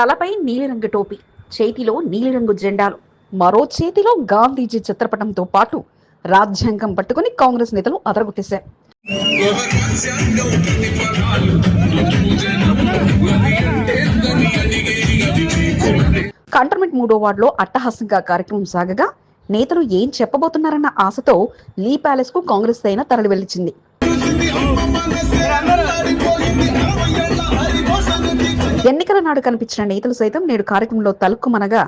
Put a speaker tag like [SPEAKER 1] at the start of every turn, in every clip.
[SPEAKER 1] తలపై నీలిరంగు టోపీ చేతిలో నీలిరంగు జెండాలు మరో చేతిలో గాంధీజీ చిత్రపటంతో పాటు రాజ్యాంగం పట్టుకుని కాంగ్రెస్ నేతలు అదరగొట్టేశారు. కంటర్మెంట్ మూడో వార్డులో అట్టహాసంగా కార్యక్రమం సాగగా నేతలు ఏం చెప్పబోతున్నారన్న ఆశతో లీ ప్యాలెస్కు కాంగ్రెస్ అయినా తరలి వెళ్ళింది. ఎన్నికల నాడు కనిపించిన నేతలు సైతం నేడు కార్యక్రమంలో తలుక్కుమనగా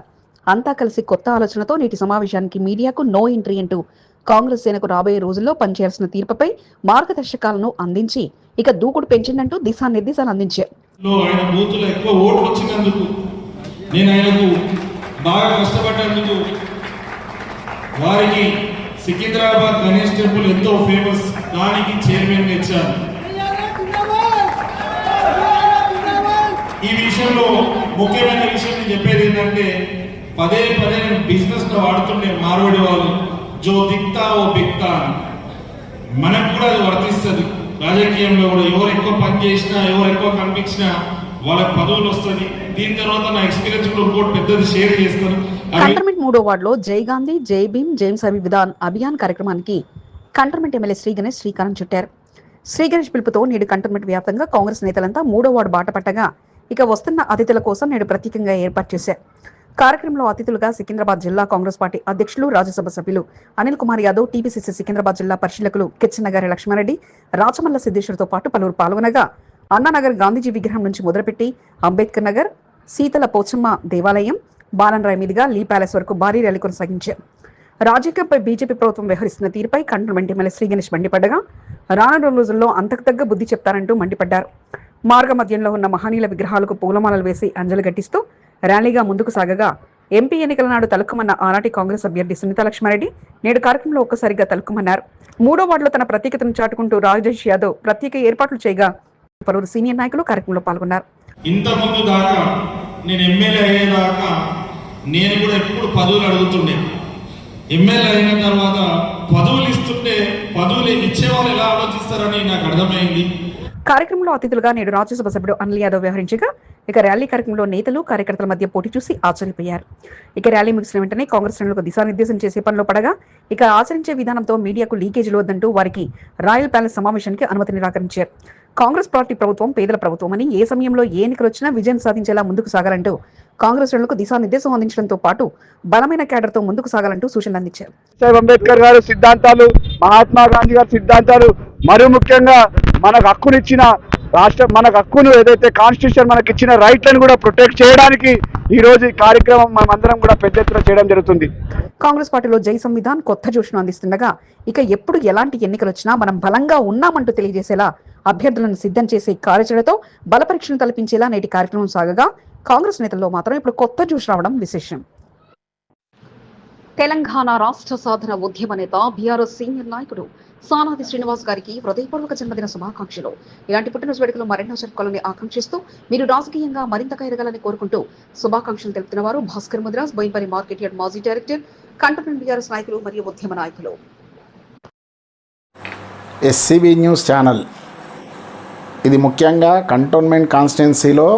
[SPEAKER 1] అంతా కలిసి కొత్త ఆలోచనతో నేటి సమావేశానికి మీడియాకు నో ఎంట్రీ అంటూ కాంగ్రెస్ సేనకు రాబోయే రోజుల్లో పనిచేయాల్సిన తీర్పుపై మార్గదర్శకాలను అందించి ఇక దూకుడు పెంచిందంటూ దిశానిర్దేశాలు అందించారు.
[SPEAKER 2] వారికి సికింద్రాబాద్ గణేష్ టెంపుల్ ఎంతో ఫేమస్ దానికి చైర్మన్ ఇచ్చారు. ఈ విషయంలో ముఖ్యమైన విషయం నేను చెప్పేది ఏంటంటే పదే పదే బిజినెస్లో వాడుతుండే మార్వడి వాళ్ళు జో దిక్తా ఓ బిక్తా అని. మనకు కూడా అది వర్తిస్తుంది. రాజకీయంలో కూడా ఎవరు ఎక్కువ పని చేసినా ఎవరు ఎక్కువ కనిపించినా వాళ్ళకి పదవులు వస్తుంది. దీని తర్వాత నా ఎక్స్పీరియన్స్ కూడా ఇంకోటి పెద్దది షేర్ చేస్తాను.
[SPEAKER 1] కంటర్మెంట్ మూడో వార్డులో జై గాంధీ జై భీమ్ జేమ్స్ అభివిధాన్ అభియాన్ కార్యక్రమానికి కంటర్మెంట్ ఎమ్మెల్యే శ్రీ గణేష్ శ్రీకారం చుట్టారు. శ్రీ గణేష్ పిలుపుతో నేడు కంటర్మెంట్ వ్యాప్తంగా కాంగ్రెస్ నేతలంతా మూడో వార్డు బాట పట్టగా ఇక వస్తున్న అతిథుల కోసం నేడు ప్రత్యేకంగా ఏర్పాటు చేశారు. కార్యక్రమంలో అతిథులుగా సికింద్రాబాద్ జిల్లా కాంగ్రెస్ పార్టీ అధ్యక్షులు రాజ్యసభ సభ్యులు అనిల్ కుమార్ యాదవ్ టీపీసీసీ సికింద్రాబాద్ జిల్లా పరిశీలకులు కిచ్చనగారి లక్ష్మారెడ్డి రాచమల్ల సిద్ధేశ్వరితో పాటు పలువురు పాల్గొనగా అన్నానగర్ గాంధీజీ విగ్రహం నుంచి మొదలుపెట్టి అంబేద్కర్ నగర్ సీతల పోచమ్మ దేవాలయం బాలన్రాయ్ మీదుగా లీ ప్యాలెస్ వరకు భారీ ర్యాలీ కొనసాగించారు. రాజకీయపై బీజేపీ ప్రభుత్వం వ్యవహరిస్తున్న తీరుపై కంటోన్మెంట్ ఎమ్మెల్యే శ్రీ గణేష్ మండిపడ్డగా రానున్న రోజుల్లో అంతకు తగ్గ బుద్ధి చెప్తారంటూ మండిపడ్డారు. మార్గ మధ్యంలో ఉన్న మహనీయుల విగ్రహాలకు పూలమాలలు వేసి అంజలి ఘటిస్తూ ర్యాలీగా ముందుకు సాగగా ఎంపీ ఎన్నికల నాడు తలుక్కుమన్న ఆనాటి కాంగ్రెస్ అభ్యర్థి సునీత లక్ష్మారెడ్డి నేడు కార్యక్రమంలో ఒక్కసారిగా తలుక్కుమన్నారు మూడో వార్డులో తన ప్రత్యేకతను చాటుకుంటూ రాజేష్ యాదవ్ ప్రత్యేక ఏర్పాట్లు చేయగా పలువురు సీనియర్ నాయకులు కార్యక్రమంలో పాల్గొన్నారు.
[SPEAKER 2] ఇంతకుముందు దాకా నేను ఎమ్మెల్యే అయ్యేదాకా నేను కూడా ఎప్పుడు పదవులు అడుగుతుండే. ఎమ్మెల్యే అయిన తర్వాత పదవులు ఇస్తుంటే పదవులు ఇచ్చేవాళ్ళు ఎలా ఆలోచిస్తారని నాకు అర్థమైంది.
[SPEAKER 1] కార్యక్రమంలో అతిథులుగా నేడు రాజ్యసభ సభ్యుడు అనిల్ యాదవ్ వ్యవహరించగా ఇక ర్యాలీ కార్యక్రమంలో నేతలు కార్యకర్తల మధ్య పోటీ చూసి ఆశ్చర్యపోయారు. ఇక ర్యాలీ ముగిసిన వెంటనే కాంగ్రెస్ శ్రేణులకు దిశానిర్దేశం చేసే పనిలో పడగా ఇక ఆచరించే విధానంతో మీడియాకు లీకేజీలు వద్దంటూ వారికి రాయల్ ప్యాలెస్ సమావేశానికి అనుమతి నిరాకరించారు. కాంగ్రెస్ పార్టీ ప్రభుత్వం పేదల ప్రభుత్వం అని ఏ సమయంలో ఏ ఎన్నికలు వచ్చినా విజయం సాధించేలా ముందుకు సాగాలంటూ కాంగ్రెస్ శ్రేణులకు దిశానిర్దేశం అందించడంతో పాటు బలమైన కేడర్తో ముందుకు సాగాలంటూ సూచనలు అందించారు.
[SPEAKER 3] అంబేద్కర్ గారు సిద్ధాంతాలు మహాత్మా గాంధీ గారి సిద్ధాంతాలు మరియు ముఖ్యంగా మనకు హక్కునిచ్చిన రాష్ట్ర మనకు హక్కును ఏదైతే కాన్స్టిట్యూషన్ మనకి ఇచ్చిన రైట్లను కూడా ప్రొటెక్ట్ చేయడానికి ఈ రోజు ఈ కార్యక్రమం మనమందరం కూడా పెద్ద ఎత్తున చేయడం జరుగుతుంది.
[SPEAKER 1] కాంగ్రెస్ పార్టీలో జై సంవిధాన్ కొత్త జోష్ను అందిస్తుండగా ఇక ఎప్పుడు ఎలాంటి ఎన్నికలు వచ్చినా మనం బలంగా ఉన్నామంటూ తెలియజేసేలా అభ్యర్థులను సిద్ధం చేసే కార్యాచరణతో బలపరీక్షను తలపించేలా నేటి కార్యక్రమం సాగగా కాంగ్రెస్ నేతల్లో మాత్రం ఇప్పుడు కొత్త జోష్ రావడం విశేషం. తెలంగాణ రాష్ట్ర సాధన ఉద్యమ నేత బీఆర్ఎస్ సీనియర్ నాయకుడు సానాది శ్రీనివాస్ గారికి హృదయపూర్వక జన్మదిన శుభాకాంక్షలు. ఇలాంటి పుట్టినరోజు వేడుకలు మరెన్నో జరుపుకోవాలని ఆకాంక్షిస్తూ మీరు రాజకీయంగా మరింతగా ఎదగాలని కోరుకుంటూ శుభాకాంక్షలు తెలుపుతున్న వారు భాస్కర్ ముద్రాస్ బోయినపల్లి మార్కెట్ యార్డ్ మాజీ డైరెక్టర్ కంటోన్మెంట్ బీఆర్ఎస్ నాయకులు మరియు ఉద్యమ నాయకులు.
[SPEAKER 4] SCB news channel. ఇది ముఖ్యంగా కంటోన్మెంట్ కాన్స్టిట్యున్సీలో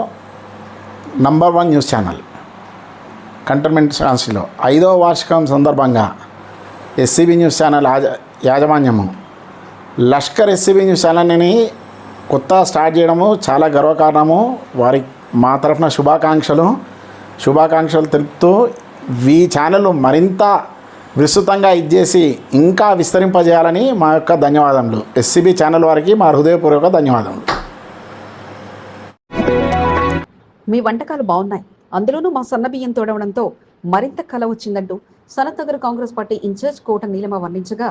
[SPEAKER 4] number one news channel. Cantonment కాన్స్టిట్యున్సీలో ఐదవ వార్షికం సందర్భంగా ఎస్సీబీ న్యూస్ ఛానల్ యాజ- యాజమాన్యము. లష్కర్ ఎస్సీబీ న్యూస్ ఛానల్ని కొత్త స్టార్ట్ చేయడము చాలా గర్వకారణము. వారి మా తరఫున శుభాకాంక్షలు. శుభాకాంక్షలు తెలుపుతూ ఈ ఛానల్ మరింత విస్తృతంగా ఇచ్చేసి ఇంకా విస్తరింపజేయాలని మా యొక్క ధన్యవాదములు. ఎస్సీబీ ఛానల్ వారికి మా హృదయపూర్వక ధన్యవాదములు.
[SPEAKER 1] మీ వంటకాలు బాగున్నాయి. అందులోనూ మా సన్న బియ్యం తోడవడంతో మరింత కల వచ్చిందంటూ సనత్నగర్ కాంగ్రెస్ పార్టీ ఇన్ఛార్జ్ కోట నీలమ వర్ణించగా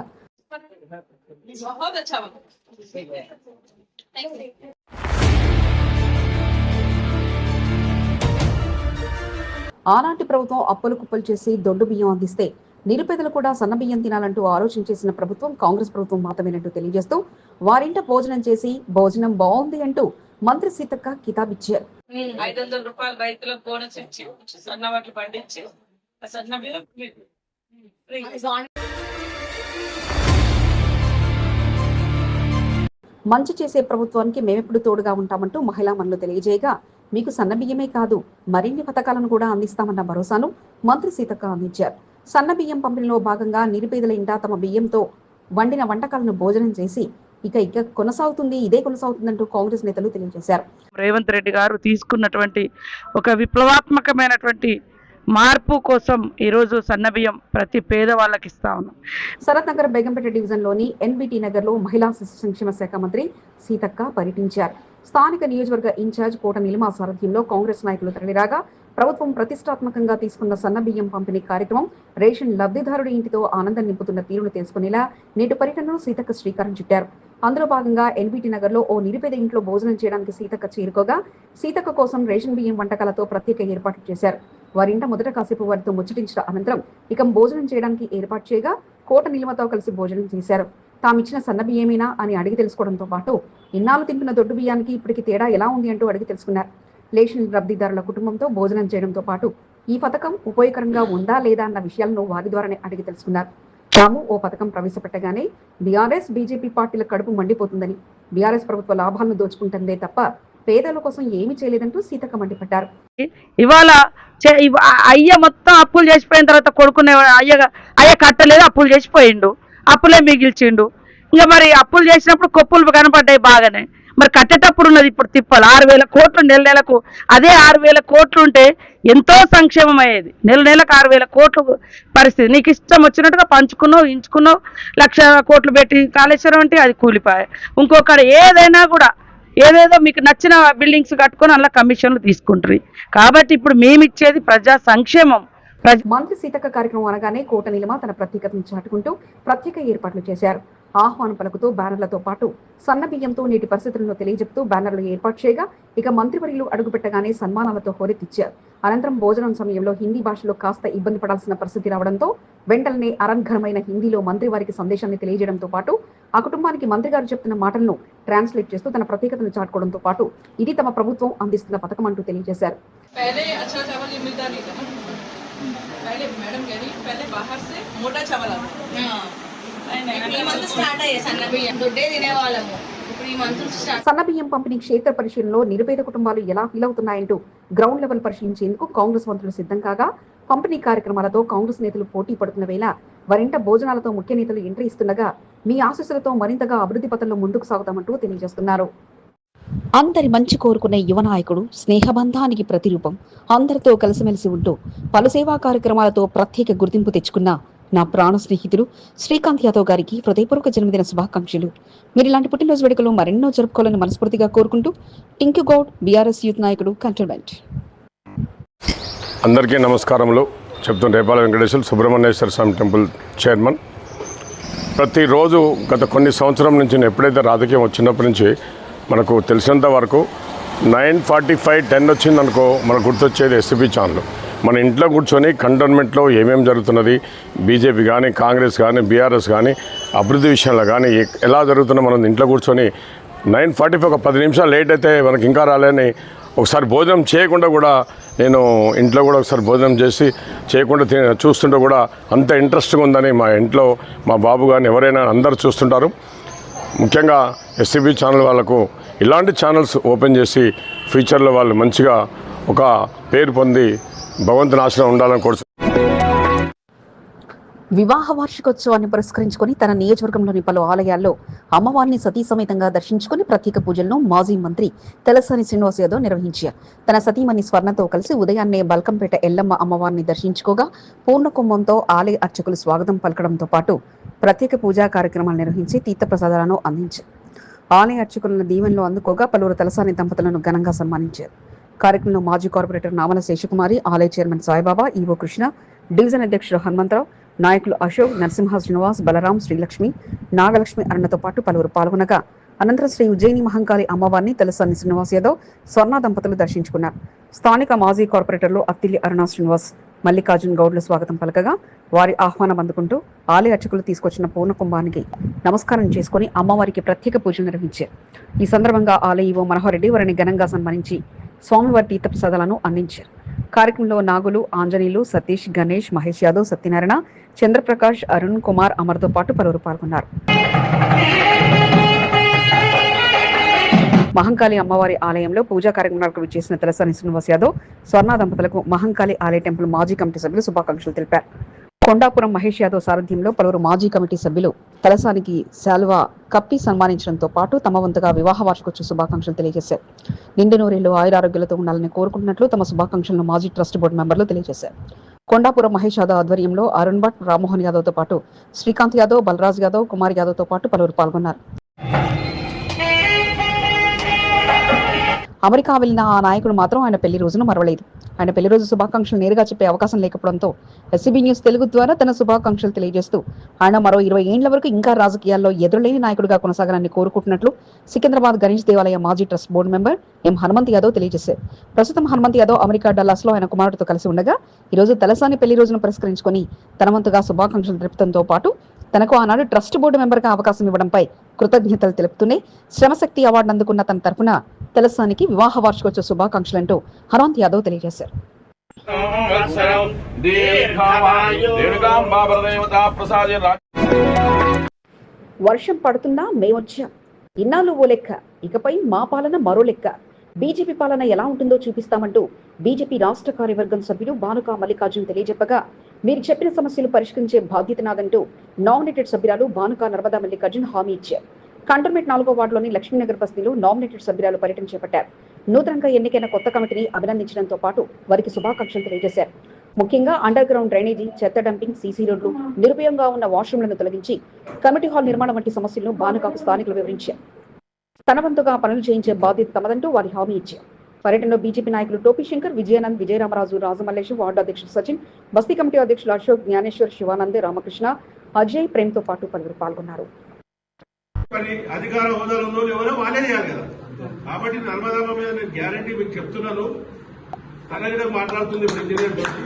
[SPEAKER 1] ఆనాటి ప్రభుత్వం అప్పులు కుప్పలు చేసి దొడ్డు బియ్యం అందిస్తే నిరుపేదలు కూడా సన్న బియ్యం తినాలంటూ ఆలోచన చేసిన ప్రభుత్వం కాంగ్రెస్ ప్రభుత్వం మాత్రమేనంటూ తెలియజేస్తూ వారింట భోజనం చేసి భోజనం బాగుంది అంటూ మంత్రి సీతక్క కితాబిచ్చారు.
[SPEAKER 5] ఐదు వందల రూపాయలు రైతులకు బోనస్ ఇచ్చి పండించి
[SPEAKER 1] మంచి చేసే ప్రభుత్వానికి మేమెప్పుడు తోడుగా ఉంటామంటూ మహిళా మనులు తెలియజేయగా మీకు సన్న బియ్యమే కాదు మరిన్ని పథకాలను కూడా అందిస్తామన్న భరోసాను మంత్రి సీతక్క అందించారు. సన్న బియ్యం పంపిణీలో భాగంగా నిరుపేదల ఇంట తమ బియ్యంతో వండిన వంటకాలను భోజనం చేసి ఇక ఇక కొనసాగుతుంది ఇదే కొనసాగుతుందంటూ కాంగ్రెస్ నేతలు తెలియజేశారు.
[SPEAKER 6] రేవంత్ రెడ్డి గారు తీసుకున్నటువంటి ఒక విప్లవాత్మకమైనటువంటి మార్పు కోసం ఈరోజు సన్నబియ్యం ప్రతి పేదవాళ్ళకి ఇస్తా ఉన్నాం
[SPEAKER 1] శరత్ నగర్ బేగంపేట డివిజన్లోని ఎన్బిటి నగర్లో మహిళా శిశు సంక్షేమ శాఖ మంత్రి సీతక్క పర్యటించారు. స్థానిక నియోజకవర్గ ఇన్ఛార్జ్ కోట నిలిమా సారథ్యంలో కాంగ్రెస్ నాయకులు తరలిరాగా ప్రభుత్వం ప్రతిష్టాత్మకంగా తీసుకున్న సన్న బియ్యం పంపిణీ కార్యక్రమం రేషన్ లబ్ధిదారుడి ఇంటితో ఆనందం నింపుతున్న తీరును తెలుసుకునేలా నేటి పర్యటనను సీతక్క శ్రీకారం చుట్టారు. అందులో భాగంగా ఎన్బిటి నగర్లో ఓ నిరుపేద ఇంట్లో భోజనం చేయడానికి సీతక్క చేరుకోగా సీతక్క కోసం రేషన్ బియ్యం వంటకాలతో ప్రత్యేక ఏర్పాట్లు చేశారు. వారింట మొదట కాసేపు వారితో ముచ్చటించిన అనంతరం ఇక భోజనం చేయడానికి ఏర్పాటు చేయగా కోట నిలమతో కలిసి భోజనం చేశారు. తామిచ్చిన సన్న బియ్యమేనా అని అడిగి తెలుసుకోవడంతో పాటు ఇన్నాళ్ళు తింటున్న దొడ్డు బియ్యానికి ఇప్పటికి తేడా ఎలా ఉంది అంటూ అడిగి తెలుసుకున్నారు. లేషన్ లబ్ధిదారుల కుటుంబంతో భోజనం చేయడంతో పాటు ఈ పథకం ఉపయోగకరంగా ఉందా లేదా అన్న విషయాలను వారి ద్వారానే అడిగి తెలుసుకున్నారు. తాము ఓ పథకం ప్రవేశపెట్టగానే బీఆర్ఎస్ బీజేపీ పార్టీల కడుపు మండిపోతుందని బీఆర్ఎస్ ప్రభుత్వ లాభాలను దోచుకుంటుందే తప్ప పేదల కోసం ఏమీ చేయలేదంటూ సీతక్క మండిపడ్డారు.
[SPEAKER 6] ఇవాళ చే- అయ్య మొత్తం అప్పులు చేసిపోయిన తర్వాత కొడుకునే అయ్య అయ్య కట్టలేదు అప్పులు చేసిపోయిండు. అప్పులే మిగిల్చిండు. ఇంకా మరి అప్పులు చేసినప్పుడు కొప్పులు కనపడ్డాయి బాగానే. మరి కట్టేటప్పుడు ఉన్నది ఇప్పుడు తిప్పాలి. ఆరు వేల కోట్లు నెల నెలకు అదే ఆరు వేల కోట్లు ఉంటే ఎంతో సంక్షేమం అయ్యేది నెల నెలకు ఆరు వేల కోట్లు పరిస్థితి. నీకు ఇష్టం వచ్చినట్టుగా పంచుకున్నావు ఇంచుకున్నావు లక్ష కోట్లు పెట్టి కాళేశ్వరం అంటే అది కూలిపాయ. ఇంకొకడ ఏదైనా కూడా ఏదేదో మీకు నచ్చిన బిల్డింగ్స్ కట్టుకొని అలా కమిషన్లు తీసుకుంటారు. కాబట్టి ఇప్పుడు మేము ఇచ్చేది ప్రజా సంక్షేమం. ప్రజ
[SPEAKER 1] మంత్రి సీతక్క కార్యక్రమం అనగానే కోట నిలమ తన ప్రత్యేకతను చాటుకుంటూ ప్రత్యేక ఏర్పాట్లు చేశారు. ఆహ్వానం పలుకుతూ బ్యానర్లతో పాటు సన్న బియ్యంతో నేటి పరిస్థితులను తెలియజెప్తూ బ్యానర్లు ఏర్పాటు చేయగా ఇక మంత్రివర్యులు అడుగుపెట్టగానే సన్మానాలతో హోరెత్తిచ్చారు అనంతరం భోజనం సమయంలో హిందీ భాషలో కాస్త ఇబ్బంది పడాల్సిన పరిస్థితి రావడంతో వెంటనే అరంఘరమైన హిందీలో మంత్రి వారికి సందేశాన్ని తెలియజేయడంతో పాటు ఆ కుటుంబానికి మంత్రి గారు చెప్తున్న మాటలను ట్రాన్స్లేట్ చేస్తూ తన ప్రత్యేకతను చాటుకోవడంతో పాటు ఇది తమ ప్రభుత్వం అందిస్తున్న పథకం అంటూ తెలియజేశారు
[SPEAKER 5] पहले अच्छा चावल ये मिलता नहीं था ना पहले मैडम कह रही पहले बाहर से मोटा चावल आता था नहीं
[SPEAKER 7] ఈ మంత్ స్టార్ట్ అయ్యే సన్న బియ్యం. దొడ్డే తినేవాళ్ళము. ఇప్పుడు ఈ మంత్ స్టార్ట్
[SPEAKER 1] సన్న బియ్యం పంపిణీ క్షేత్ర పరిశీలనలో నిరుపేద కుటుంబాలు ఎలా ఫీల్ అవుతున్నాయంటూ గ్రౌండ్ లెవెల్ పరిశీలించేందుకు కాంగ్రెస్ మంత్రులు సిద్ధం కాగా పంపిణీ కార్యక్రమాలతో కాంగ్రెస్ నేతలు పోటీ పడుతున్న వేళ వరింట భోజనాలతో ముఖ్య నేతలు ఎంట్రీ ఇస్తుండగా మీ ఆశీస్సులతో మరింతగా అభివృద్ధి పథంలో ముందుకు సాగుతామంటూ తెలియజేస్తున్నారు. అందరి మంచి కోరుకునే యువ నాయకుడు స్నేహబంధానికి ప్రతిరూపం. అందరితో కలిసిమెలిసి ఉంటూ పలు సేవా కార్యక్రమాలతో ప్రత్యేక గుర్తింపు తెచ్చుకున్న నా ప్రాణ స్నేహితుడు శ్రీకాంత్ యాదవ్ గారికి హృదయపూర్వక జన్మదిన శుభాకాంక్షలు. మీరు ఇలాంటి పుట్టినరోజు వేడుకలు మరెన్నో జరుపుకోవాలని మనస్ఫూర్తిగా కోరుకుంటూ టింకు గౌడ్ బీఆర్ఎస్ యూత్ నాయకుడు కంటోన్మెంట్.
[SPEAKER 8] అందరికీ నమస్కారములు. చెప్తున్న రేపాల వెంకటేశ్వర సుబ్రహ్మణ్యేశ్వర స్వామి టెంపుల్ చైర్మన్. ప్రతిరోజు గత కొన్ని సంవత్సరం నుంచి నేను ఎప్పుడైతే రాజకీయం వచ్చినప్పటి నుంచి మనకు తెలిసినంత వరకు నైన్ ఫార్టీ ఫైవ్ టెన్ వచ్చిందనుకో మనకు గుర్తొచ్చేది ఎస్సీబీ ఛానల్. మన ఇంట్లో కూర్చొని కంటోన్మెంట్లో ఏమేమి జరుగుతున్నది బీజేపీ కానీ కాంగ్రెస్ కానీ బీఆర్ఎస్ కానీ అభివృద్ధి విషయంలో కానీ ఎ- ఎలా జరుగుతుందో మనం ఇంట్లో కూర్చొని నైన్ ఫార్టీ ఫైవ్ ఒక పది నిమిషాలు లేట్ అయితే మనకి ఇంకా రాలేని ఒకసారి భోజనం చేయకుండా కూడా నేను ఇంట్లో కూడా ఒకసారి భోజనం చేసి చేయకుండా తిన చూస్తుంటే కూడా అంత ఇంట్రెస్ట్గా ఉందని మా ఇంట్లో మా బాబు కానీ ఎవరైనా అందరూ చూస్తుంటారు. ముఖ్యంగా ఎస్సీబీ ఛానల్ వాళ్ళకు ఇలాంటి ఛానల్స్ ఓపెన్ చేసి ఫ్యూచర్లో వాళ్ళు మంచిగా ఒక పేరు పొంది భగవంతుని ఆశ్రయం ఉండాలని కోరుతున్నాను
[SPEAKER 1] వివాహ వార్షికోత్సవాన్ని పురస్కరించుకొని తన నియోజకవర్గంలోని పలు ఆలయాల్లో అమ్మవారిని సతీ సమేతంగా దర్శించుకొని ప్రత్యేక పూజలను మాజీ మంత్రి తెలసాని శ్రీనివాస్ యాదవ్ నిర్వహించారు. తన సతీమణి స్వర్ణతో కలిసి ఉదయాన్నే బల్కంపేట ఎల్లమ్మ అమ్మవారిని దర్శించుకోగా పూర్ణకుంభంతో ఆలయ అర్చకులు స్వాగతం పలకడంతో పాటు ప్రత్యేక పూజా కార్యక్రమాలు నిర్వహించి తీర్థప్రసాదాలను అందించారు. ఆలయ అర్చకులను దీవెనలో అందుకోగా పలువురు తలసాని దంపతులను ఘనంగా సన్మానించారు. కార్యక్రమంలో మాజీ కార్పొరేటర్ నామల శేషకుమారి ఆలయ chairman Saibaba EO Krishna division అధ్యక్షుడు హనుమంతరావు నాయకులు అశోక్ నరసింహ శ్రీనివాస్ బలరాం శ్రీలక్ష్మి నాగలక్ష్మి అరుణతో పాటు పలువురు పాల్గొనగా అనంతరం శ్రీ ఉజ్జయిని మహంకాళి అమ్మవారిని తెలసాని శ్రీనివాస్ యాదవ్ స్వర్ణ దంపతులు దర్శించుకున్నారు. స్థానిక మాజీ కార్పొరేటర్లు అత్తిల్లి అరుణ శ్రీనివాస్ మల్లికార్జున్ గౌడ్లు స్వాగతం పలకగా వారి ఆహ్వానం అందుకుంటూ ఆలయ అర్చకులు తీసుకొచ్చిన పూర్ణ కుంభానికి నమస్కారం చేసుకుని అమ్మవారికి ప్రత్యేక పూజలు నిర్వహించారు. ఈ సందర్భంగా ఆలయ ఈవో మనోహర్ రెడ్డి వారిని ఘనంగా సన్మానించి స్వామివారి తీర్థప్రసాదాలను అందించారు. కార్యక్రమంలో నాగులు ఆంజనేయులు సతీష్ గణేష్ మహేష్ యాదవ్ సత్యనారాయణ చంద్రప్రకాష్ అరుణ్ కుమార్ అమర్తో పాటు పలువురు పాల్గొన్నారు. మహంకాళి అమ్మవారి ఆలయంలో పూజా కార్యక్రమాలకు విచ్చేసిన తలసాని శ్రీనివాస్ యాదవ్ స్వర్ణ దంపతులకు మహంకాళి ఆలయ టెంపుల్ మాజీ కమిటీ సభ్యులు శుభాకాంక్షలు తెలిపారు. కొండాపురం మహేష్ యాదవ్ సారథ్యంలో పలువురు మాజీ కమిటీ సభ్యులు తలసానికి శాల్వా కప్పి సన్మానించడంతో పాటు తమ వంతుగా వివాహ వార్షికోత్సవ శుభాకాంక్షలు తెలియజేశారు. నిండు నూరేళ్ళు ఆయురారోగ్యాలతో ఉండాలని కోరుకుంటున్నట్లు తమ శుభాకాంక్షలను మాజీ ట్రస్ట్ బోర్డు మెంబర్లు తెలియజేశారు. కొండాపురం మహేష్ యాదవ్ ఆధ్వర్యంలో అరుణ్ భట్ రామ్మోహన్ యాదవ్తో పాటు శ్రీకాంత్ యాదవ్ బలరాజ్ యాదవ్ కుమార్ యాదవ్తో పాటు పలువురు పాల్గొన్నారు. అమెరికా వెళ్ళిన ఆ నాయకుడు మాత్రం ఆయన పెళ్ళి రోజును మరవలేదు. ఆయన పెళ్ళి రోజు శుభాకాంక్షలు నేరుగా చెప్పే అవకాశం లేకపోవడంతో ఎస్సీబీ న్యూస్ తెలుగు ద్వారా తన శుభాకాంక్షలు తెలియజేస్తూ ఆయన మరో ఇరవై ఏండ్ల వరకు ఇంకా రాజకీయాల్లో ఎదురులేని నాయకుడిగా కొనసాగాలని కోరుకుంటున్నట్లు సికింద్రాబాద్ గణేష్ దేవాలయ మాజీ trust board member M Hanumanth Yadav తెలియజేశారు. ప్రస్తుతం హనుమంత్ యాదవ్ అమెరికా డల్లాస్లో ఆయన కుమారుడితో కలిసి ఉండగా ఈ రోజు తలసాని పెళ్ళి రోజును పురస్కరించుకొని తన వంతుగా శుభాకాంక్షలు తెలుపడంతో పాటు తనకు ఆనాడు ట్రస్ట్ బోర్డు మెంబర్గా అవకాశం ఇవ్వడంపై కృతజ్ఞతలు తెలుపుతూనే శ్రమశక్తి అవార్డు అందుకున్న తన తరపున తెలసానికి వివాహ వార్షికోత్సవ శుభాకాంక్షలంటూ హనుమంత్ యాదవ్ తెలియజేశారు. వర్షం పడుతున్నా మేమొచ్చాం ఇన్నాళ్ళు ఓ లెక్క. ఇకపై మా పాలన మరో లెక్క. బీజేపీ పాలన ఎలా ఉంటుందో చూపిస్తామంటూ బీజేపీ రాష్ట్ర కార్యవర్గం సభ్యులు బానుక మల్లికార్జున్ తెలియజెప్పగా మీరు చెప్పిన సమస్యలు పరిష్కరించే బాధ్యత నాదంటూ నామినేటెడ్ సభ్యురాలు బానుక నర్మదా మల్లికార్జున్ హామీ ఇచ్చారు. కంటోన్మెంట్ నాలుగో వార్డులోని లక్ష్మీనగర్ బస్తీలో నామినేటెడ్ సభ్యురాలు పర్యటన చేపట్టారు. నూతనంగా ఎన్నికైన కొత్త కమిటీని అభినందించడంతో పాటు వారికి శుభాకాంక్షలు తెలియజేశారు. ముఖ్యంగా అండర్ గ్రౌండ్ డ్రైనేజీ చెత్త డంపింగ్ సీసీ రోడ్లు నిరుపయోగంగా ఉన్న వాష్రూమ్లను తొలగించి కమిటీ హాల్ నిర్మాణం వంటి సమస్యలను బానుకాకు స్థానికులు వివరించారు. తన వంతుగా పనులు చేయించే బాధ్యత తమదంటూ వారి హామీ ఇచ్చారు. పర్యటనలో బీజేపీ నాయకులు టోపీ శంకర్ విజయానంద్ విజయరామరాజు రాజమల్లేశం వార్డు అధ్యక్షుడు సచిన్ బస్తీ కమిటీ అధ్యక్షులు అశోక్ జ్ఞానేశ్వర్ శివానంద్ రామకృష్ణ అజయ్ ప్రేమ్తో పాటు పలువురు పాల్గొన్నారు.
[SPEAKER 9] మరి అధికార హోదాలో ఉన్నోళ్ళు ఎవరో వాళ్ళే చేయాలి కదా. కాబట్టి నర్మదమ్మ మీద నేను గ్యారంటీ మీకు చెప్తున్నాను. తనగా మాట్లాడుతుంది ఇప్పుడు ఇంజనీర్ బస్సు.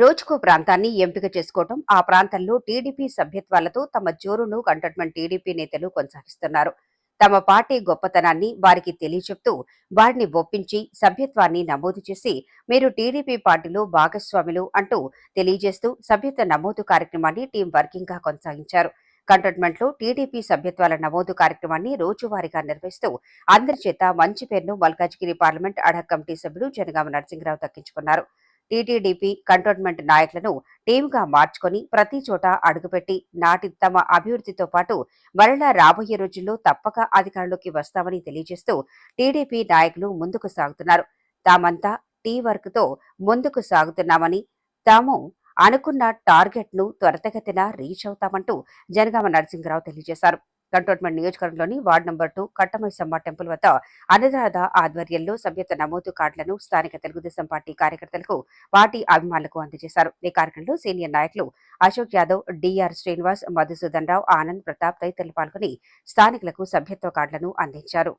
[SPEAKER 10] రోజుకో ప్రాంతాన్ని ఎంపిక చేసుకోవటం ఆ ప్రాంతంలో టీడీపీ సభ్యత్వాలతో తమ జోరును కంటోన్మెంట్ టీడీపీ నేతలు కొనసాగిస్తున్నారు. తమ పార్టీ గొప్పతనాన్ని వారికి తెలియచెప్తూ వారిని ఒప్పించి సభ్యత్వాన్ని నమోదు చేసి మీరు టీడీపీ పార్టీలో భాగస్వాములు అంటూ తెలియజేస్తూ సభ్యత్వ నమోదు కార్యక్రమాన్ని టీం వర్కింగ్గా కొనసాగించారు. కంటోన్మెంట్లో టీడీపీ సభ్యత్వాల నమోదు కార్యక్రమాన్ని రోజువారీగా నిర్వహిస్తూ అందరి చేత మంచి పేరును మల్కాజ్గిరి పార్లమెంట్ అడహ కమిటీ సభ్యుడు జనగామ నరసింహరావు దక్కించుకున్నారు. టీటీడీపీ కంటోన్మెంట్ నాయకులను టీమ్గా మార్చుకొని ప్రతి చోట అడుగుపెట్టి నాటి తమ అభివృద్ధితో పాటు మరలా రాబోయే రోజుల్లో తప్పక అధికారంలోకి వస్తామని తెలియజేస్తూ టీడీపీ నాయకులు ముందుకు సాగుతున్నారు. తామంతా టీ వర్క్తో ముందుకు సాగుతున్నామని తాము అనుకున్న టార్గెట్ను త్వరితగతిన రీచ్ అవుతామంటూ జనగామ నరసింహరావు తెలియజేశారు. కంటోన్మెంట్ నియోజకవర్గంలోని ward number two Kattamaisamma temple వద్ద అన్నదాత ఆధ్వర్యంలో సభ్యత్వ నమోదు కార్డులను స్థానిక తెలుగుదేశం పార్టీ కార్యకర్తలకు పార్టీ అభిమానులకు అందజేశారు. ఈ కార్యక్రమంలో సీనియర్ నాయకులు అశోక్ యాదవ్ డిఆర్ శ్రీనివాస్ మధుసూదన్ రావు ఆనంద్ ప్రతాప్ తదితరులు పాల్గొని స్థానికులకు సభ్యత్వ కార్డులను అందించారు.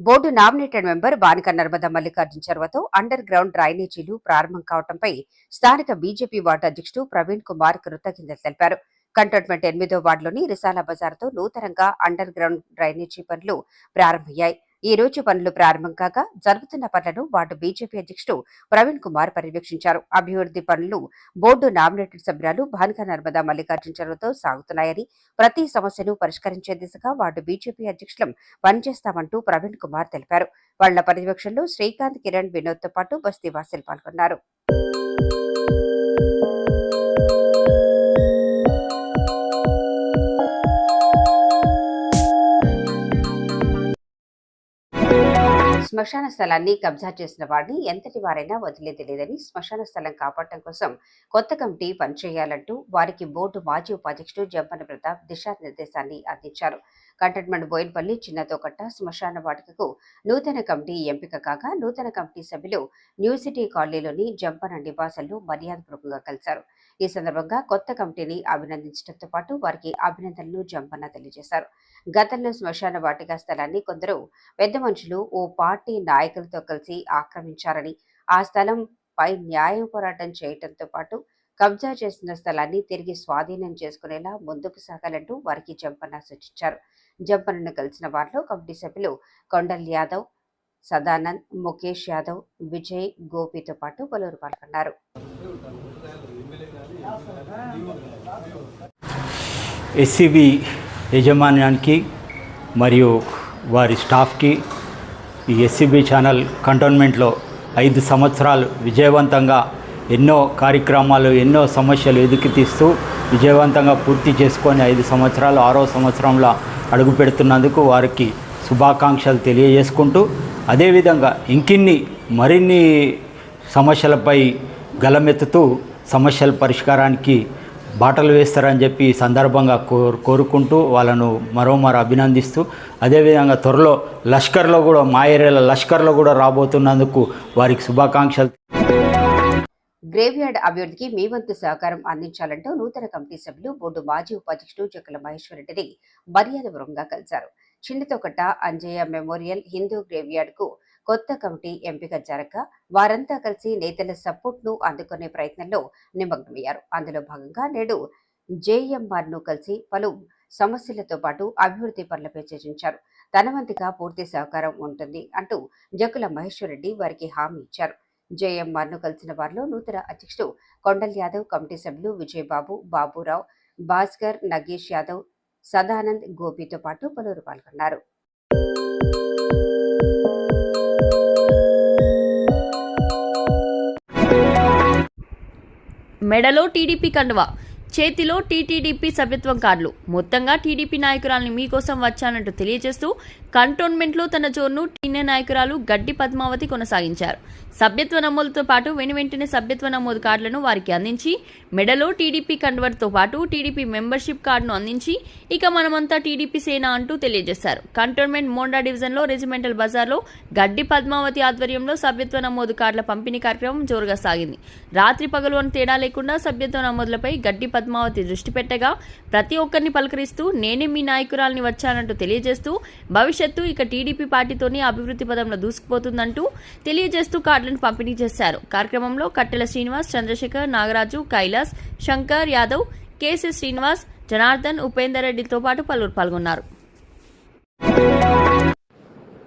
[SPEAKER 10] Board nominated member Banika Narmada Mallikarjuna చొరవతో అండర్ గ్రౌండ్ డ్రైనేజీలు ప్రారంభం కావడంపై స్థానిక బీజేపీ వార్డు అధ్యక్షుడు ప్రవీణ్ కుమార్ కృతజ్ఞతలు తెలిపారు. కంటోన్మెంట్ ఎనిమిదో వార్డులోని రిసాలా బజార్తో నూతనంగా అండర్ గ్రౌండ్ డ్రైనేజీ పనులు ప్రారంభమయ్యాయి. ఈ రోజు పనులు ప్రారంభం కాగా జరుగుతున్న పనులను వార్డు బీజేపీ అధ్యక్షుడు ప్రవీణ్ కుమార్ పర్యవేక్షించారు. అభివృద్ధి పనులు బోర్డు నామినేటెడ్ సభ్యురాలు భానుక నర్మదా మల్లికార్జున చొరవతో సాగుతున్నాయని ప్రతి సమస్యను పరిష్కరించే దిశగా వార్డు బీజేపీ అధ్యక్షులం పనిచేస్తామంటూ ప్రవీణ్ కుమార్ తెలిపారు. వాళ్ళ పర్యవేక్షణలో శ్రీకాంత్ కిరణ్ వినోద్తో పాటు బస్తీవాసులు పాల్గొన్నారు. శ్మశాన స్థలాన్ని కబ్జా చేసిన వారిని ఎంతటి వారైనా వదిలేది లేదని శ్మశాన స్థలం కాపాడటం కోసం కొత్త కమిటీ పనిచేయాలంటూ వారికి బోర్డు మాజీ ఉపాధ్యక్షుడు జంపన ప్రతాప్ దిశానిర్దేశాన్ని అందించారు. కంటోన్మెంట్ బోయిన్పల్లి చిన్నతోకట్ట శ్మశాన వాటికకు నూతన కమిటీ ఎంపిక కాగా నూతన కమిటీ సభ్యులు న్యూ సిటీ కాలనీలోని జంపన నివాసంలో మర్యాదపూర్వకంగా కలిశారు. ఈ సందర్భంగా కొత్త కమిటీని అభినందించడంతో పాటు వారికి అభినందనలు జంపన్న తెలియజేశారు. గతంలో శ్మశాన వాటిక స్థలాన్ని కొందరు పెద్ద మనుషులు ఓ పార్టీ నాయకులతో కలిసి ఆక్రమించారని ఆ స్థలం పై న్యాయం పోరాటం చేయటంతో పాటు కబ్జా చేసిన స్థలాన్ని తిరిగి స్వాధీనం చేసుకునేలా ముందుకు సాగాలంటూ వారికి జంపన్న సూచించారు. జంపన్నను కలిసిన వారిలో కమిటీ సభ్యులు కొండల్ యాదవ్ సదానంద్ ముఖేష్ యాదవ్ విజయ్ గోపితో పాటు పలువురు పాల్గొన్నారు.
[SPEAKER 11] ఎస్సీబీ యజమాన్యానికి మరియు వారి స్టాఫ్కి ఈ ఎస్సీబీ ఛానల్ కంటోన్మెంట్లో ఐదు సంవత్సరాలు విజయవంతంగా ఎన్నో కార్యక్రమాలు ఎన్నో సమస్యలు ఎదుకి తీస్తూ విజయవంతంగా పూర్తి చేసుకొని ఐదు సంవత్సరాలు ఆరో సంవత్సరంలో అడుగు పెడుతున్నందుకు వారికి శుభాకాంక్షలు తెలియజేసుకుంటూ అదేవిధంగా ఇంకిన్ని మరిన్ని సమస్యలపై గలమెత్తుతూ సమస్యల పరిష్కారానికి బాటలు వేస్తారని చెప్పి సందర్భంగా కోరు కోరుకుంటూ వాళ్ళను మరోమారు అభినందిస్తూ అదేవిధంగా త్వరలో లష్కర్లో కూడా మా ఏరియాలో లష్కర్లో కూడా రాబోతున్నందుకు వారికి శుభాకాంక్షలు.
[SPEAKER 10] గ్రేవ్యార్డ్ అభివృద్ధికి మీ వంతు సహకారం అందించాలంటూ నూతన కమిటీ సభ్యులు బోర్డు మాజీ ఉపాధ్యక్షుడు జక్కల మహేశ్వరరెడ్డిని మర్యాదపూర్వకంగా కలిశారు. చిన్నతోకట అంజయ్య మెమోరియల్ హిందూ గ్రేవ్యార్డ్కు కొత్త కమిటీ ఎంపిక జరగ వారంతా కలిసి నేతల సపోర్ట్ను అందుకునే ప్రయత్నంలో నిమగ్నమయ్యారు. అందులో భాగంగా నేడు జేఎంఆర్ను కలిసి పలు సమస్యలతో పాటు అభివృద్ధి పనులపై చర్చించారు. తన వంతుగా పూర్తి సహకారం ఉంటుంది అంటూ జకుల మహేశ్వర్ రెడ్డి వారికి హామీ ఇచ్చారు. జేఎంఆర్ను కలిసిన వారిలో నూతన అధ్యక్షుడు కొండల్ యాదవ్ కమిటీ సభ్యులు విజయబాబు బాబురావు భాస్కర్ నగేష్ యాదవ్ సదానంద్ గోపితో పాటు పలువురు పాల్గొన్నారు.
[SPEAKER 12] మెడలో టీడీపీ కండువా. చేతిలో టీటీడీపీ సభ్యత్వం కార్డులు. మొత్తంగా టీడీపీ నాయకురాలని మీకోసం వచ్చానంటూ తెలియజేస్తూ కంటోన్మెంట్లో తన జోరును టీనే నాయకురాలు గడ్డి పద్మావతి కొనసాగించారు. సభ్యత్వ నమోదుతో పాటు వెను వెంటనే సభ్యత్వ నమోదు కార్డులను వారికి అందించి మెడలో టీడీపీ కండువర్తో పాటు టీడీపీ మెంబర్షిప్ కార్డును అందించి ఇక మనమంతా టీడీపీ సేన అంటూ తెలియజేశారు. కంటోన్మెంట్ మోండా డివిజన్లో రెజిమెంటల్ బజార్లో గడ్డి పద్మావతి ఆధ్వర్యంలో సభ్యత్వ నమోదు కార్డుల పంపిణీ కార్యక్రమం జోరుగా సాగింది. రాత్రి పగలు అని తేడా లేకుండా సభ్యత్వ నమోదులపై గడ్డి పద్మావతి దృష్టి పెట్టగా ప్రతి ఒక్కరిని పలకరిస్తూ నేనే మీ నాయకురాలని వచ్చానంటూ తెలియజేస్తూ భవిష్యత్తు ఇక టీడీపీ పార్టీతోనే అభివృద్ధి పదంలో దూసుకుపోతుందంటూ తెలియజేస్తూ కార్డులను పంపిణీ చేశారు. కార్యక్రమంలో కట్టెల శ్రీనివాస్ చంద్రశేఖర్ నాగరాజు కైలాస్ శంకర్ యాదవ్ కేసీ శ్రీనివాస్ జనార్దన్ ఉపేందర్ రెడ్డితో పాటు పలువురు పాల్గొన్నారు.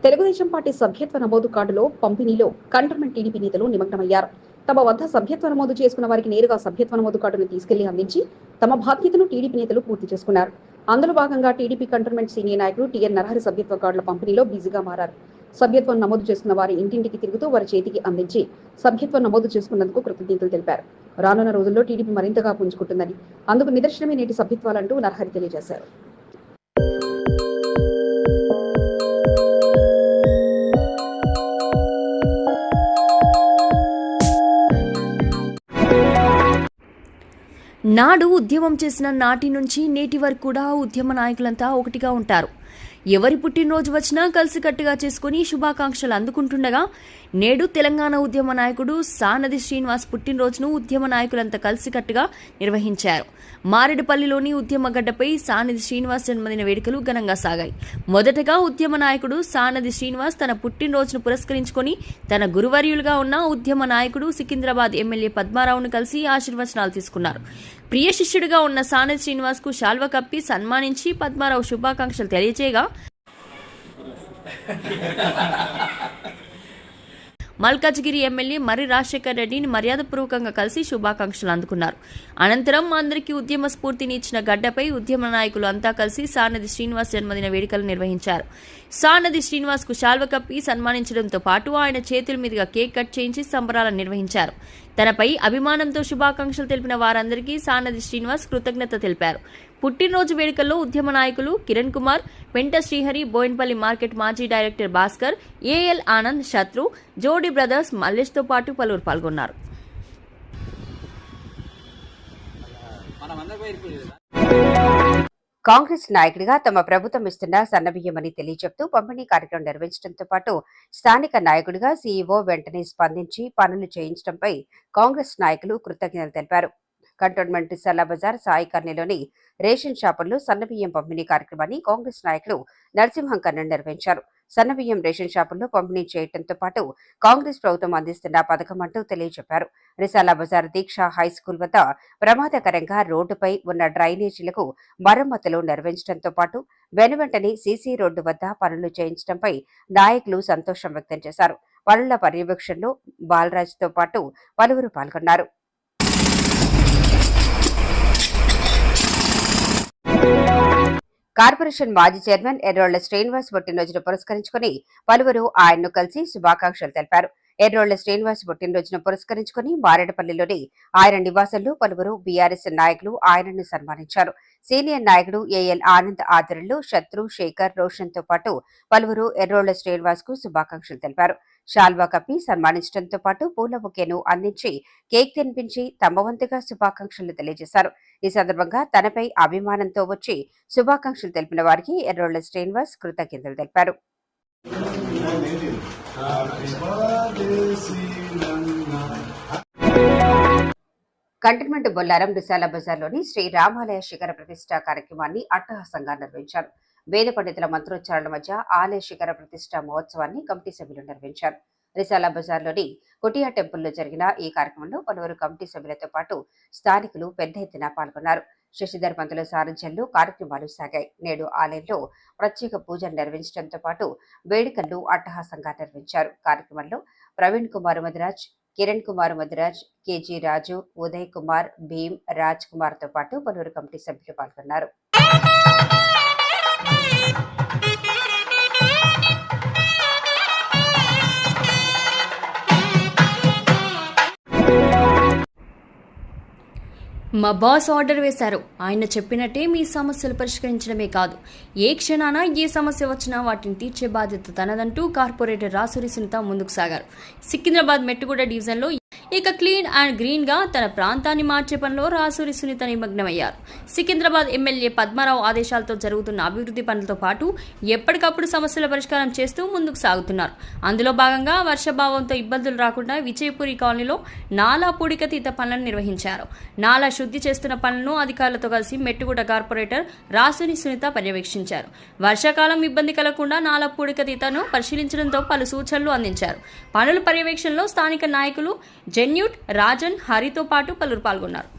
[SPEAKER 1] తెలుగుదేశం పార్టీ సభ్యత్వ నమోదు కార్డులో పంపిణీలో కంటర్మెంట్ టీడీపీ నేతలు నిమగ్నమయ్యారు. తమ వద్ద సభ్యత్వ నమోదు చేసుకున్న వారికి నేరుగా సభ్యత్వ నమోదు కార్డును తీసుకెళ్ళి అందించి తమ బాధ్యతను టీడీపీ నేతలు పూర్తి చేసుకున్నారు. అందులో భాగంగా టీడీపీ కంటోన్మెంట్ సీనియర్ నాయకులు టీఎన్ నరహరి సభ్యత్వ కార్డుల పంపిణీలో బిజీగా మారారు. సభ్యత్వం నమోదు చేసుకున్న వారి ఇంటింటికి తిరుగుతూ వారి చేతికి అందించి సభ్యత్వం నమోదు చేసుకున్నందుకు కృతజ్ఞతలు తెలిపారు. రానున్న రోజుల్లో టీడీపీ మరింతగా పుంజుకుంటుందని అందుకు నిదర్శనమే నేటి సభ్యత్వాలంటూ నరహరి తెలియజేశారు.
[SPEAKER 12] నాడు ఉద్యమం చేసిన నాటి నుంచి నేటి వరకు కూడా ఉద్యమ నాయకులంతా ఒకటిగా ఉంటారు. ఎవరి పుట్టినరోజు వచ్చినా కలిసికట్టుగా చేసుకుని శుభాకాంక్షలు అందుకుంటుండగా నేడు తెలంగాణ ఉద్యమ నాయకుడు సానది శ్రీనివాస్ పుట్టినరోజును ఉద్యమ నాయకులంతా కలిసికట్టుగా నిర్వహించారు. మారేడుపల్లిలోని ఉద్యమ గడ్డపై సానది శ్రీనివాస్ జన్మదిన వేడుకలు ఘనంగా సాగాయి. మొదటగా ఉద్యమ నాయకుడు సానది శ్రీనివాస్ తన పుట్టినరోజును పురస్కరించుకొని తన గురువర్యులుగా ఉన్న ఉద్యమ నాయకుడు సికింద్రాబాద్ ఎమ్మెల్యే పద్మారావును కలిసి ఆశీర్వచనాలు తీసుకున్నారు. ప్రియ శిష్యుడిగా ఉన్న సానది శ్రీనివాస్కు శాల్వ కప్పి సన్మానించి పద్మారావు శుభాకాంక్షలు తెలియజేయగా మల్కాజ్గిరి ఎమ్మెల్యే మర్రి రాజశేఖర్ రెడ్డిని మర్యాదపూర్వకంగా కలిసి శుభాకాంక్షలు అందుకున్నారు. అనంతరం అందరికీ ఉద్యమ స్ఫూర్తిని ఇచ్చిన గడ్డపై ఉద్యమ నాయకులు అంతా కలిసి సానది శ్రీనివాస్ జన్మదిన వేడుకలు నిర్వహించారు. సానది శ్రీనివాస్కు శాల్వ కప్పి సన్మానించడంతో పాటు ఆయన చేతుల మీదుగా కేక్ కట్ చేయించి సంబరాలను నిర్వహించారు. తనపై అభిమానంతో శుభాకాంక్షలు తెలిపిన వారందరికీ సానది శ్రీనివాస్ కృతజ్ఞత తెలిపారు. పుట్టినరోజు వేడుకల్లో ఉద్యమ నాయకులు కిరణ్ కుమార్ పెంట శ్రీహరి బోయిన్పల్లి మార్కెట్ మాజీ director Bhaskar AL Anand Shatru Jodi brothers మల్లేష్తో పాటు పలువురు పాల్గొన్నారు.
[SPEAKER 10] కాంగ్రెస్ నాయకుడిగా తమ ప్రభుత్వం ఇస్తున్న సన్నబియ్యమని తెలియజెప్తూ పంపిణీ కార్యక్రమం నిర్వహించడంతో పాటు స్థానిక నాయకుడిగా సీఈఓ వెంటనే స్పందించి పనులు చేయించడంపై కాంగ్రెస్ నాయకులు కృతజ్ఞతలు తెలిపారు. కంటోన్మెంట్ సల్లా బజార్ సాయి కర్ణిలోని రేషన్ షాపుల్లో సన్నబియ్యం పంపిణీ కార్యక్రమాన్ని కాంగ్రెస్ నాయకులు నరసింహం కన్నన్ నిర్వహించారు సన్నబియ్యం రేషన్ షాపుల్లో పంపిణీ చేయడంతో పాటు కాంగ్రెస్ ప్రభుత్వం అందిస్తున్న పథకం అంటూ తెలియజెప్పారు. రిసాలా బజార్ దీక్ష హై స్కూల్ వద్ద ప్రమాదకరంగా రోడ్డుపై ఉన్న డ్రైనేజీలకు మరమ్మతులు నిర్వహించడంతో పాటు వెనువెంటనే సీసీ రోడ్డు వద్ద పనులు చేయించడంపై నాయకులు సంతోషం వ్యక్తం చేశారు. పనుల పర్యవేక్షణలో బాలరాజ్తో పాటు పలువురు పాల్గొన్నారు. కార్పొరేషన్ మాజీ చైర్మన్ ఎర్రోళ్ళ శ్రీనివాస్ పుట్టినరోజును పురస్కరించుకుని పలువురు ఆయన్ను కలిసి శుభాకాంక్షలు తెలిపారు. ఎర్రోళ్ళ శ్రీనివాస్ పుట్టినరోజును పురస్కరించుకుని మారేడుపల్లిలోని ఆయన నివాసంలో పలువురు బీఆర్ఎస్ నాయకులు ఆయనను సన్మానించారు. సీనియర్ నాయకుడు ఏఎల్ ఆనంద్ ఆధ్వర్యంలో శత్రు శేఖర్ రోషన్తో పాటు పలువురు ఎర్రోళ్ళ శ్రీనివాస్కు శుభాకాంక్షలు తెలిపారు. షాల్వా కప్పి సన్మానించడంతో పాటు పూల బుకేను అందించి కేక్ తినిపించి తమ వంతుగా శుభాకాంక్షలు తెలియజేశారు. ఈ సందర్భంగా తనపై అభిమానంతో వచ్చి శుభాకాంక్షలు తెలిపిన వారికి ఎర్రోళ్ళ శ్రీనివాస్ కృతజ్ఞతలు తెలిపారు. కంటోన్మెంట్ బొల్లారం విశాల బజార్లోని శ్రీ రామాలయ శిఖర ప్రతిష్ట కార్యక్రమాన్ని అట్టహాసంగా నిర్వహించారు. వేద పండితుల మంత్రోచ్చారణల మధ్య ఆలయ శిఖర ప్రతిష్ట మహోత్సవాన్ని కమిటీ సభ్యులు నిర్వహించారు. రిసాలా బజార్లోని కొటియా టెంపుల్లో జరిగిన ఈ కార్యక్రమంలో పలువురు కమిటీ సభ్యులతో పాటు స్థానికులు పెద్ద ఎత్తున పాల్గొన్నారు. శశిధర్ పంతుల సారథ్యంలో కార్యక్రమాలు సాగాయి. నేడు ఆలయంలో ప్రత్యేక పూజలు నిర్వహించడంతో పాటు వేడుకలను అట్టహాసంగా నిర్వహించారు. కార్యక్రమంలో ప్రవీణ్ కుమార్ మధురాజ్ కిరణ్ కుమార్ మధురాజ్ కేజీ రాజు ఉదయ్ కుమార్ భీమ్ రాజ్ కుమార్తో పాటు పలువురు కమిటీ సభ్యులు పాల్గొన్నారు.
[SPEAKER 13] మా బాస్ ఆర్డర్ వేశారు. ఆయన చెప్పినట్టే మీ సమస్యలు పరిష్కరించడమే కాదు. ఏ క్షణాన ఏ సమస్య వచ్చినా వాటిని తీర్చే బాధ్యత తనదంటూ కార్పొరేటర్ రాసూరి సునీత ముందుకు సాగారు. సికింద్రాబాద్ మెట్టుగూడ డివిజన్లో ఇక క్లీన్ అండ్ గ్రీన్గా తన ప్రాంతాన్ని మార్చే పనిలో రాసూరి సునీత నిమగ్నమయ్యారు. సికింద్రాబాద్ ఎమ్మెల్యే పద్మారావు ఆదేశాలతో జరుగుతున్న అభివృద్ధి పనులతో పాటు ఎప్పటికప్పుడు సమస్యల పరిష్కారం చేస్తూ ముందుకు సాగుతున్నారు. అందులో భాగంగా వర్షభావంతో ఇబ్బందులు రాకుండా విజయపురి కాలనీలో నాలా పూడికతీత పనులను నిర్వహించారు. నాలా శుద్ధి చేస్తున్న పనులను అధికారులతో కలిసి మెట్టుగూడ కార్పొరేటర్ రాసుని సునీత పర్యవేక్షించారు. వర్షాకాలం ఇబ్బంది కలగకుండా నాలా పూడికతీతను పరిశీలించడంతో పలు సూచనలు అందించారు. పనుల పర్యవేక్షణలో స్థానిక నాయకులు జెన్యూట్ రాజన్ హరితో పాటు పలువురు పాల్గొన్నారు.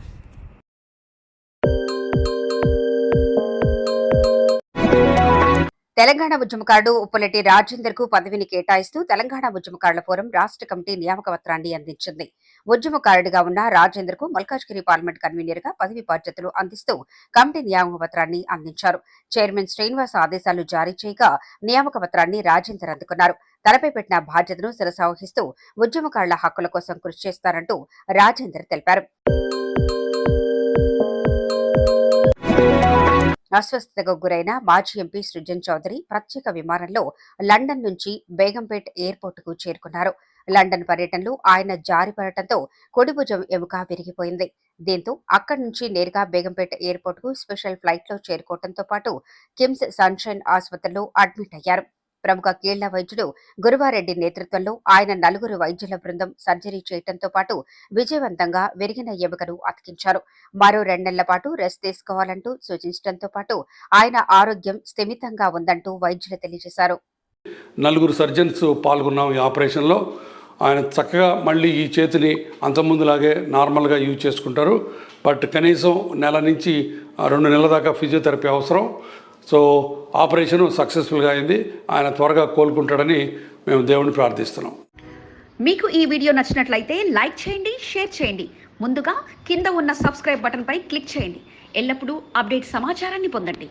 [SPEAKER 10] తెలంగాణ ఉద్యమకారుడు ఉప్పులెట్టి రాజేందర్కు పదవిని కేటాయిస్తూ తెలంగాణ ఉద్యమకారుల ఫోరం రాష్ట్ర కమిటీ నియామక పత్రాన్ని అందించింది. ఉద్యమకారుడిగా ఉన్న రాజేందర్కు మల్కాజ్గిరి పార్లమెంట్ కన్వీనర్గా పదవి బాధ్యతలు అందిస్తూ కమిటీ నియామక పత్రాన్ని అందించారు. చైర్మన్ శ్రీనివాస్ ఆదేశాలు జారీ చేయగా నియామక పత్రాన్ని రాజేందర్ అందుకున్నారు. తనపై పెట్టిన బాధ్యతను శిరసావహిస్తూ ఉద్యమకారుల హక్కుల కోసం కృషి చేస్తారంటూ రాజేందర్ తెలిపారు. అస్వస్థతకు గురైన మాజీ ఎంపీ సృజన్ చౌదరి ప్రత్యేక విమానంలో లండన్ నుంచి బేగంపేట్ ఎయిర్పోర్టుకు చేరుకున్నారు. లండన్ పర్యటనలో ఆయన జారిపడటంతో కొడిభుజం ఎముక విరిగిపోయింది. దీంతో అక్కడి నుంచి నేరుగా బేగంపేట ఎయిర్పోర్టుకు స్పెషల్ ఫ్లైట్లో చేరుకోవడంతో పాటు కిమ్స్ సన్షైన్ ఆసుపత్రిలో అడ్మిట్ అయ్యారు. ప్రముఖ కీళ్ళ వైద్యుడు గురువారెడ్డి నేతృత్వంలో ఆయన నలుగురు వైద్యుల బృందం సర్జరీ చేయడంతో పాటు విజయవంతంగా విరిగిన ఎముకను అతికించారు. మరో రెండేళ్ళ పాటు రెస్ట్ తీసుకోవాలంటూ సూచించడంతో పాటు ఆయన ఆరోగ్యం స్థిమితంగా ఉందంటూ వైద్యులు తెలియజేశారు.
[SPEAKER 14] నలుగురు సర్జన్స్ పాల్గొన్నాం ఈ ఆపరేషన్లో. ఆయన చక్కగా మళ్ళీ ఈ చేతిని అంతకుముందులాగే నార్మల్గా యూజ్ చేసుకుంటారు. బట్ కనీసం నెల నుంచి రెండు నెలల దాకా ఫిజియోథెరపీ అవసరం. సో ఆపరేషను సక్సెస్ఫుల్గా అయింది. ఆయన త్వరగా కోలుకుంటాడని మేము దేవుడిని ప్రార్థిస్తున్నాం.
[SPEAKER 1] మీకు ఈ వీడియో నచ్చినట్లయితే లైక్ చేయండి షేర్ చేయండి. ముందుగా కింద ఉన్న సబ్స్క్రైబ్ బటన్పై క్లిక్ చేయండి. ఎల్లప్పుడూ అప్డేట్ సమాచారాన్ని పొందండి.